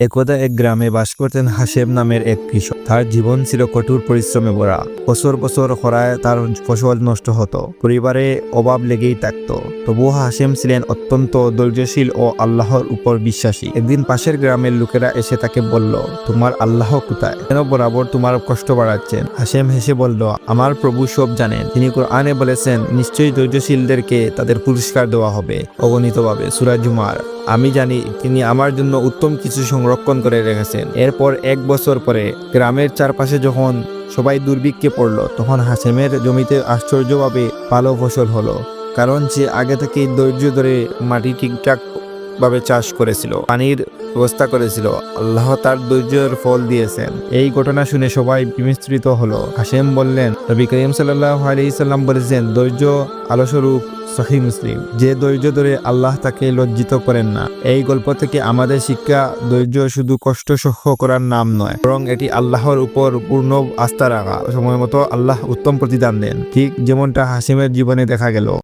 একদা এক গ্রামে বাস করতেন হাসেম নামের এক কৃষক। তার জীবন ছিল কঠোর পরিশ্রমে ভরা। বছর বছর খরায় তার ফসল নষ্ট হতো। পরিবারে অভাব লেগেই থাকতো। তবুও হাসেম ছিলেন অত্যন্ত ধৈর্যশীল ও আল্লাহর উপর বিশ্বাসী। একদিন পাশের গ্রামের লোকেরা এসে তাকে বলল, তোমার আল্লাহ কোথায়? কেন বরাবর তোমার কষ্ট বাড়াচ্ছেন? হাসেম হেসে বলল, আমার প্রভু সব জানেন। তিনি কোরআনে বলেছেন, নিশ্চয়ই ধৈর্যশীলদেরকে তাদের পুরস্কার দেওয়া হবে। অগণিতভাবে সুরাজুমার আমি জানি, তিনি আমার জন্য উত্তম কিছু সংরক্ষণ করে রেখেছেন। এরপর এক বছর পরে গ্রামের চারপাশে যখন সবাই দুর্ভিক্ষে পড়ল, তখন হাসেমের জমিতে আশ্চর্যভাবে ভালো ফসল হলো। কারণ সে আগে থেকেই ধৈর্য ধরে মাটি ঠিকঠাক ভাবে চাষ করেছিল, পানির ব্যবস্থা করেছিল, আল্লাহ তার ধৈর্যের ফল দিয়েছেন। এই ঘটনা শুনে সবাই বিমিশ্রিত হলো। হাসেম বললেন, নবী করিম সাল্লাহ আলাইসাল্লাম বলেছেন, ধৈর্য আলোস্বরূপ সহি মুসলিম। যে ধৈর্য ধরে আল্লাহ তাকে লজ্জিত করেন না, এই গল্প থেকে আমাদের শিক্ষা, ধৈর্য শুধু কষ্ট সহ্য করার নাম নয়, বরং এটি আল্লাহর উপর পূর্ণ আস্থা রাখা। সময় মতো আল্লাহ উত্তম প্রতিদান দেন। ঠিক যেমনটা হাসিমের জীবনে দেখা গেল।